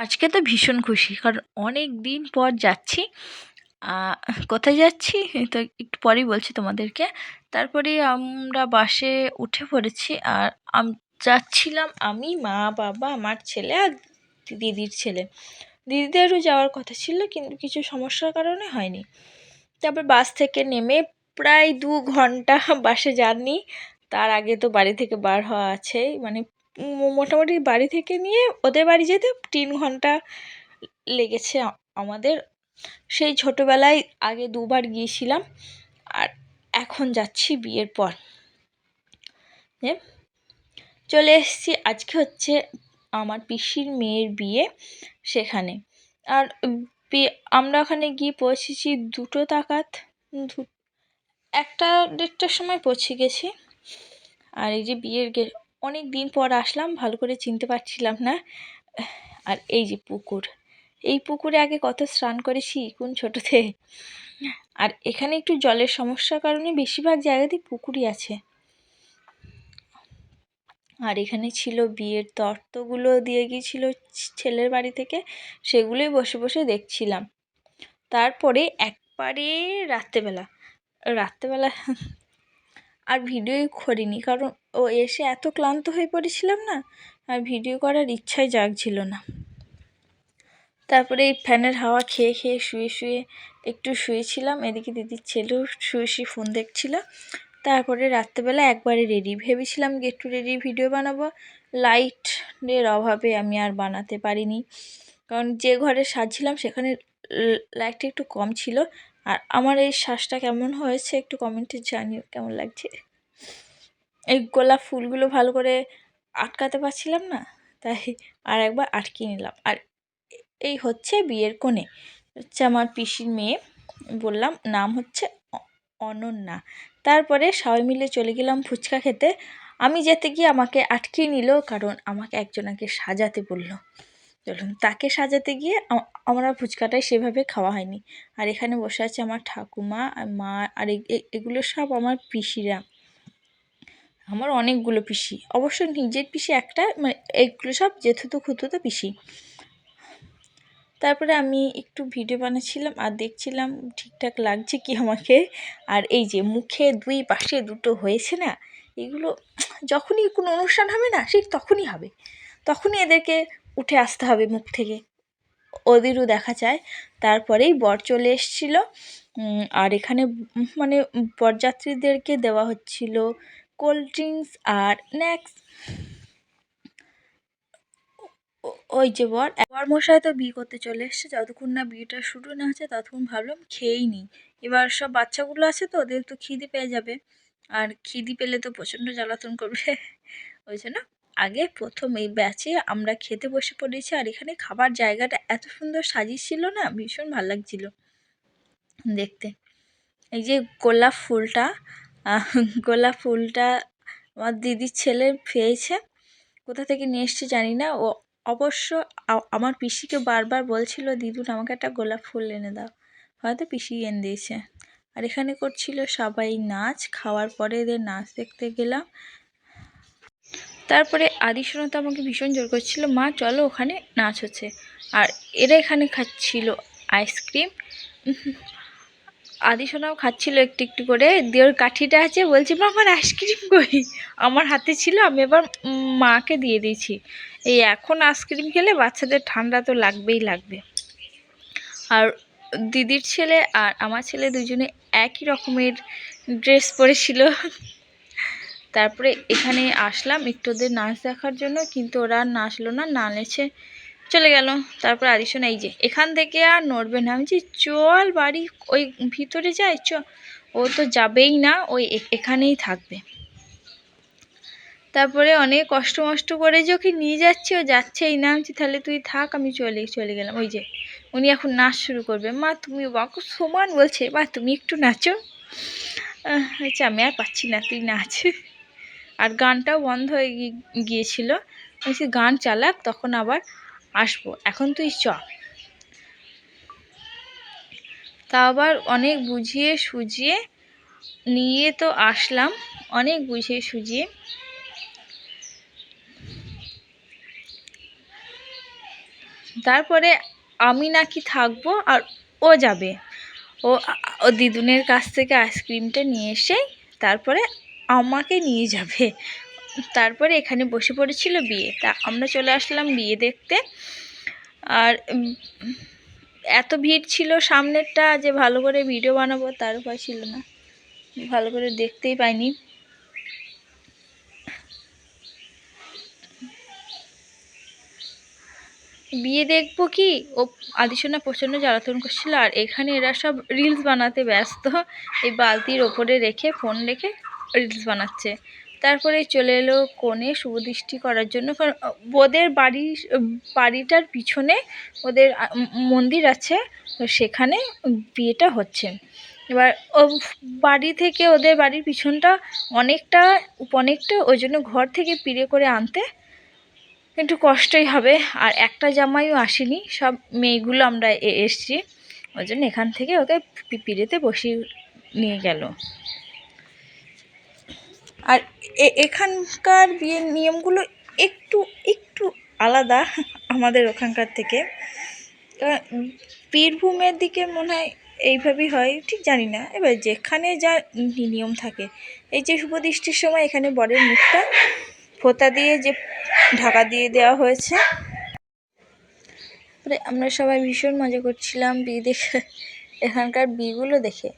আজকে তো ভীষণ খুশি। কারণ অনেক দিন পর যাচ্ছি। কোথায় যাচ্ছি? তো একটু পরেই বলছি তোমাদেরকে। তারপরে আমরা বাসে উঠে পড়েছি আর যাচ্ছিলাম আমি, মা, বাবা, আমার ছেলে আর দিদির ছেলে। দিদিদেরও যাওয়ার কথা ছিল কিন্তু কিছু সমস্যার কারণে হয়নি। তারপর বাস থেকে নেমে প্রায় দু ঘণ্টা বাসে যাননি। তার আগে তো বাড়ি থেকে বার হওয়া আছেই মানে মোটামুটি বাড়ি থেকে নিয়ে ওদের বাড়ি যেতে তিন ঘণ্টা লেগেছে আমাদের। সেই ছোটোবেলায় আগে দুবার গিয়েছিলাম আর এখন যাচ্ছি বিয়ের পর। চলে এসেছি। আজকে হচ্ছে আমার পিসির মেয়ের বিয়ে সেখানে। আর আমরা ওখানে গিয়ে পৌঁছেছি দুটো তাকাত একটা দেড়টার সময় পৌঁছে গেছি। আর এই যে বিয়ের অনেক দিন পর আসলাম, ভালো করে চিনতে পারছিলাম না। আর এই যে পুকুর, এই পুকুরে আগে কত স্নান করেছি, কোন ছোটোতে? আর এখানে একটু জলের সমস্যার কারণে বেশিরভাগ জায়গাতেই পুকুরই আছে। আর এখানে ছিল বিয়ের তর্তগুলো দিয়ে গিয়েছিল ছেলের বাড়ি থেকে, সেগুলোই বসে বসে দেখছিলাম। তারপরে একবারে রাত্রেবেলা রাত্রেবেলা, আর ভিডিও করিনি, কারণ ও এসে এত ক্লান্ত হয়ে পড়েছিলাম না, আর ভিডিও করার ইচ্ছাই জাগছিল না। তারপরে এই ফ্যানের হাওয়া খেয়ে খেয়ে শুয়ে শুয়ে একটু শুয়েছিলাম, এদিকে দিদির ছেলেও শুয়ে শুয়ে ফোন দেখছিল। তারপরে রাত্রেবেলা একবারে রেডি ভেবেছিলাম একটু রেডি ভিডিও বানাবো। লাইটের অভাবে আমি আর বানাতে পারিনি, কারণ যে ঘরে সাজছিলাম সেখানে লাইটটা একটু কম ছিল। আর আমার এই শ্বাসটা কেমন হয়েছে একটু কমেন্টে জানিও, কেমন লাগছে? এই গোলাপ ফুলগুলো ভালো করে আটকাতে পারছিলাম না, তাই আর একবার আটকে নিলাম। আর এই হচ্ছে বিয়ের কোণে। হচ্ছে আমার পিসির মেয়ে, বললাম নাম হচ্ছে অনন্যা। তারপরে সবাই মিলে চলে গেলাম ফুচকা খেতে। আমি যেতে গিয়ে আমাকে আটকে নিল, কারণ আমাকে একজনাকে সাজাতে বলল। চলুন, তাকে সাজাতে গিয়ে আমরা ফুচকাটাই সেভাবে খাওয়া হয়নি। আর এখানে বসে আছে আমার ঠাকুমা আর মা আর এগুলো সব আমার পিসিরা। আমার অনেকগুলো পিসি। অবশ্য নিজের পিসি একটা মানে এগুলো সব জেঠুতো খুতুতো পিসি। তারপরে আমি একটু ভিডিও বানাচ্ছিলাম আর দেখছিলাম ঠিকঠাক লাগছে কি আমাকে। আর এই যে মুখে দুই পাশে দুটো হয়েছে না, এগুলো যখনই কোনো অনুষ্ঠান হবে না, ঠিক তখনই হবে। তখনই এদেরকে উঠে আসতে হবে মুখ থেকে। ওদেরও দেখা যায়। তারপরেই বর চলে এসছিল। আর এখানে মানে বরযাত্রীদেরকে দেওয়া হচ্ছিল। কোল্ড ড্রিঙ্কস আর স্ন্যাক্স। ওই যে বর বর মশাই তো বিয়ে করতে চলে এসছে, যতক্ষণ না বিয়েটা শুরু না হচ্ছে ততক্ষণ ভাবলাম খেয়েই নিই। এবার সব বাচ্চাগুলো আছে তো, ওদের তো খিদে পেয়ে যাবে। আর খিদি পেলে তো প্রচণ্ড জ্বালাতন করবে। ওই জন্য আগে প্রথম এই ব্যাচে আমরা খেতে বসে পড়েছি, আর এখানে খাবার জায়গাটা এত সুন্দর সাজিয়েছিল না, ভীষণ ভালো লাগছিল দেখতে। এই যে গোলাপ ফুলটা গোলাপ ফুলটা আমার দিদির ছেলে পেয়েছে। কোথা থেকে নিয়ে এসছে জানি না। ও অবশ্য আমার পিসিকে বারবার বলছিল, দিদুন, আমাকে একটা গোলাপ ফুল এনে দাও। হয়তো পিসি এনে দিয়েছে। আর এখানে করছিল সবাই নাচ। খাওয়ার পরে এদের নাচ দেখতে গেলাম। তারপরে আদিশোনা তো আমাকে ভীষণ জোর করছিল, মা, চলো ওখানে নাচ হচ্ছে। আর এরা এখানে খাচ্ছিল আইসক্রিম। আদিশোনাও খাচ্ছিল একটু একটু করে দেওর কাঠিটা আছে, বলছি, মা, আমার আইসক্রিম কই? আমার হাতে ছিল, আমি এবার মাকে দিয়ে দিয়েছি। এই এখন আইসক্রিম খেলে বাচ্চাদের ঠান্ডা তো লাগবেই লাগবে। আর দিদির ছেলে আর আমার ছেলে দুজনে একই রকমের ড্রেস পরেছিল। তারপরে এখানে আসলাম একটু ওদের নাচ দেখার জন্য, কিন্তু ওরা নাচলো না না নেছে চলে গেল। তারপর আদিশন, এই যে, এখান থেকে আর নড়বে না। আমি যে চল বাড়ি, ওই ভিতরে যাই, চ। ও তো যাবেই না ওই এখানেই থাকবে। তারপরে অনেক কষ্ট মষ্ট করে যে ওকে নিয়ে যাচ্ছে, ও যাচ্ছেই না। আমি তাহলে তুই থাক, আমি চলে চলে গেলাম। ওই যে, উনি এখন নাচ শুরু করবে। মা, তুমি বাকু সমান বলছে। মা, তুমি একটু নাচো। আচ্ছা আমি আর পাচ্ছি না, তুই নাচ। আর গানটাও বন্ধ হয়ে গিয়েছিল। গান চালাক, তখন আবার আসব, এখন তুই চ। তা আবার অনেক বুঝিয়ে সুঝিয়ে নিয়ে তো আসলাম, অনেক বুঝিয়ে সুঝিয়ে। তারপরে আমি নাকি থাকব আর ও যাবে। ও ও দিদুনের কাছ থেকে আইসক্রিমটা নিয়ে এসে তারপরে আমাকে নিয়ে যাবে। তারপরে এখানে বসে পড়েছিল বিয়ে। তা আমরা চলে আসলাম বিয়ে দেখতে। আর এত ভিড় ছিল সামনেরটা যে ভালো করে ভিডিও বানাবো তার উপায় ছিল না। ভালো করে দেখতেই পাইনি। বিয়ে দেখব কি? ও, আদিসোনা প্রচণ্ড জ্বালাতন করছিল আর এখানে এরা সব রিলস বানাতে ব্যস্ত। এই বালতির ওপরে রেখে ফোন রেখে রিলস বানাচ্ছে। তারপরে চলে এলো কোণে শুভদৃষ্টি করার জন্য। কারণ ওদের বাড়ি, বাড়িটার পিছনে ওদের মন্দির আছে, তো সেখানে বিয়েটা হচ্ছে। এবার, ও, বাড়ি থেকে ওদের বাড়ির পিছনটা অনেকটা অনেকটা ওই জন্য ঘর থেকে পিড়ে করে আনতে একটু কষ্টই হবে। আর একটা জামাইও আসেনি, সব মেয়েগুলো আমরা এসছি। ওই জন্য এখান থেকে ওকে পিড়েতে বসিয়ে নিয়ে গেল। আর এখানকার বিয়ের নিয়মগুলো একটু একটু আলাদা আমাদের ওখানকার থেকে। বীরভূমের দিকে মনে হয় এইভাবেই হয়, ঠিক জানি না। এবার যেখানে যা নিয়ম থাকে, এই যে শুভদৃষ্টির সময় এখানে বরের মুখটা ফোঁতা দিয়ে যে ঢাকা দিয়ে দেওয়া হয়েছে। তারপরে আমরা সবাই ভীষণ মজা করছিলাম বিয়ে দেখে এখানকার বিয়েগুলো দেখে।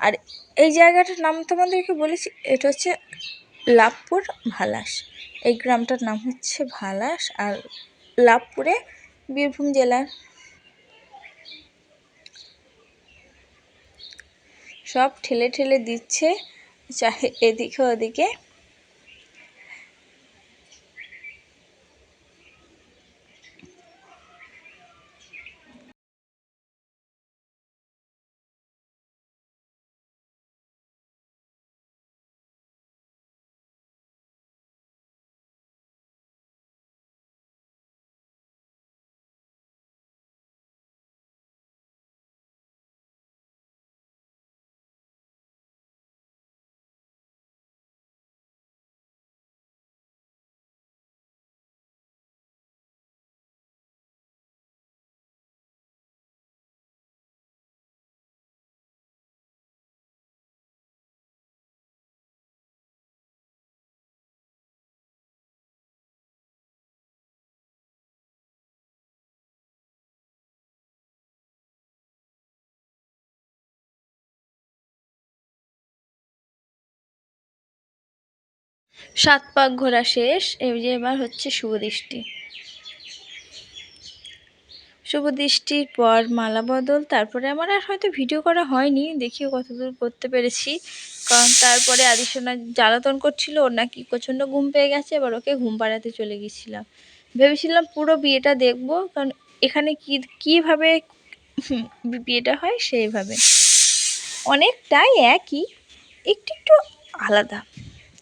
আর এই জায়গাটার নাম তোমাদেরকে বলেছি, এটা হচ্ছে লাভপুর ভালাস। এই গ্রামটার নাম হচ্ছে ভালাস আর লাভপুরে বীরভূম জেলার সব ঠেলে ঠেলে দিচ্ছে, চাহে এদিকে ওদিকে। সাত পাক ঘোরা শেষ, এই যে এবার হচ্ছে শুভদৃষ্টি শুভদৃষ্টির পর মালা বদল, তারপরে আমার আর হয়তো ভিডিও করা হয়নি, দেখিও কতদূর করতে পেরেছি। কারণ তারপরে আদিসোনা জ্বালাতন করছিল, ওর নাকি প্রচণ্ড ঘুম পেয়ে গেছে, এবার ওকে ঘুম পাড়াতে চলে গেছিলাম। ভেবেছিলাম পুরো বিয়েটা দেখব, কারণ এখানে কী, কীভাবে বিয়েটা হয় সেইভাবে। অনেকটাই একই, একটু একটু আলাদা।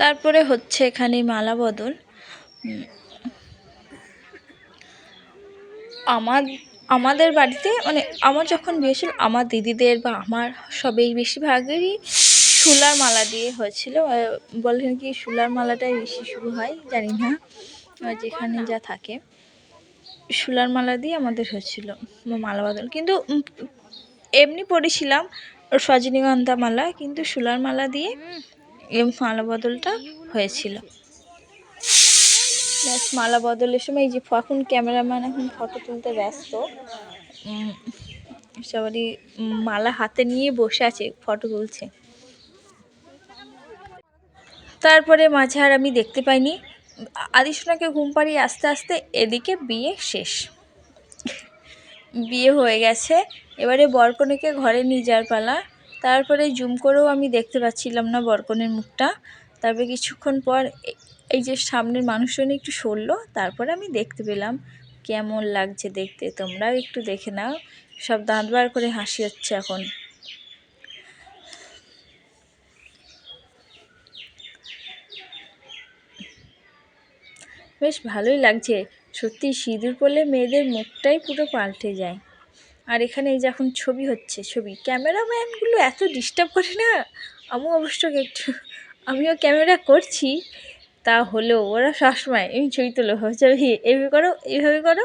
তারপরে হচ্ছে এখানে মালা বদল। আমার আমাদের বাড়িতে মানে আমার যখন বিয়ে ছিল আমার দিদিদের বা আমার সবেই বেশিরভাগেরই শুলার মালা দিয়ে হয়েছিল। বলেন কি শুলার মালাটাই বেশি শুরু হয় জানি না। যেখানে যা থাকে। শুলার মালা দিয়ে আমাদের হয়েছিল মালা বদল কিন্তু এমনি পরেছিলাম রজনীগন্ধা মালা, কিন্তু শুলার মালা দিয়ে এই মালা বদলটা হয়েছিল। মালা বদলের সময় এই যে এখন ক্যামেরাম্যান, এখন ফটো তুলতে ব্যস্ত। সবারই মালা হাতে নিয়ে বসে আছে, ফটো তুলছে। তারপরে মাঝে আর আমি দেখতে পাইনি। আদিসোনাকে ঘুম পাড়িয়ে আস্তে আস্তে এদিকে বিয়ে শেষ। বিয়ে হয়ে গেছে। এবারে বরকনেকে ঘরে নিয়ে যাওয়ার পালা। তারপরে জুম করেও আমি দেখতে পাচ্ছিলাম না বরকনের মুখটা। তারপরে কিছুক্ষণ পর এই যে সামনের মানুষজন একটু সরলো, তারপরে আমি দেখতে পেলাম, কেমন লাগছে দেখতে। তোমরাও একটু দেখে নাও। সব দাঁত বার করে হাসি হচ্ছে এখন। বেশ ভালোই লাগছে। সত্যি সিঁদুর পরলে মেয়েদের মুখটাই পুরো পাল্টে যায়। আর এখানে এই যে এখন ছবি হচ্ছে, ছবি। ক্যামেরাম্যানগুলো এত ডিস্টার্ব করে না? আমি অবশ্য একটু, আমিও ক্যামেরা করছি। তা হলেও ওরা সবসময়, এই ছবি তোলো ছবি এভাবে করো, এইভাবে করো।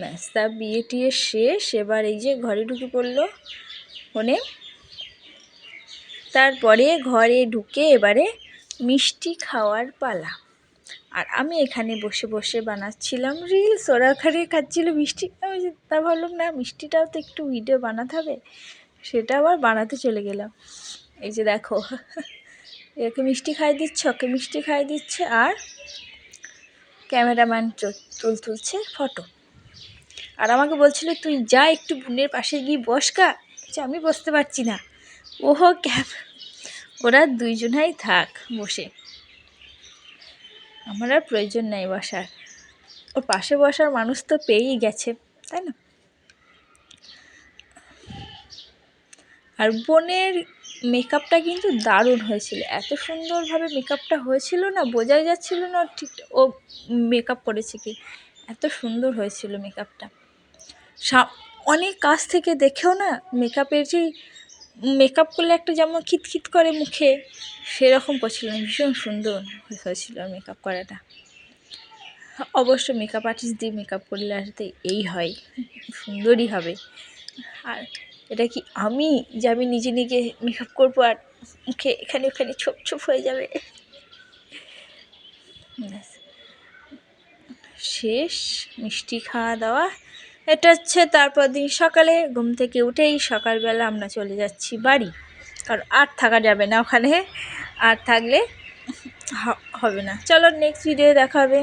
ব্যাস বিয়ে টিয়ে শেষ। এবার এই যে ঘরে ঢুকে পড়ল ফোনে। তারপরে ঘরে ঢুকে এবারে মিষ্টি খাওয়ার পালা। আর আমি এখানে বসে বসে বানাচ্ছিলাম রিলস ওরা ওখানে খাচ্ছিল মিষ্টি। আমি তা ভাবলাম, না, মিষ্টিটাও তো একটু ভিডিও বানাতে হবে। সেটা আবার বানাতে চলে গেলাম। এই যে দেখো, একে মিষ্টি খাই দিচ্ছে, ওকে মিষ্টি খাই দিচ্ছে, আর ক্যামেরাম্যান তুল তুলছে ফটো আর আমাকে বলছিল, তুই যা একটু বোনের পাশে গিয়ে বসকা আমি বসতে পারছি না। ওহো ক্যাব ওরা দুইজনাই থাক, বসে। আমার আর প্রয়োজন নেই বসার। ওর পাশে বসার মানুষ তো পেয়েই গেছে, তাই না? আর বোনের মেকআপটা কিন্তু দারুণ হয়েছিল। এত সুন্দরভাবে মেকআপটা হয়েছিল না, বোঝাই যাচ্ছিল না ঠিক ও মেকআপ করেছে কি। এত সুন্দর হয়েছিল মেকআপটা। অনেক কাছ থেকে দেখেও না মেকআপের যে মেকআপ করলে একটা যেমন খিতখিত করে মুখে, সেরকম করছিল না। ভীষণ সুন্দর হয়েছিল মেকআপ করাটা। অবশ্য মেকআপ আর্টিস্ট দিয়ে মেকআপ করলে আসতে এই হয়, সুন্দরই হবে। আর এটা কি আমি যে আমি নিজে নিজে মেকআপ করব আর মুখে এখানে ওখানে ছোপ ছোপ হয়ে যাবে? শেষ, মিষ্টি খাওয়া দাওয়া এটা হচ্ছে তারপর দিন সকালে ঘুম থেকে উঠেই সকালবেলা আমরা চলে যাচ্ছি বাড়ি। কারণ আর থাকা যাবে না ওখানে। আর থাকলে হবে না। চলো নেক্সট ভিডিও দেখা হবে।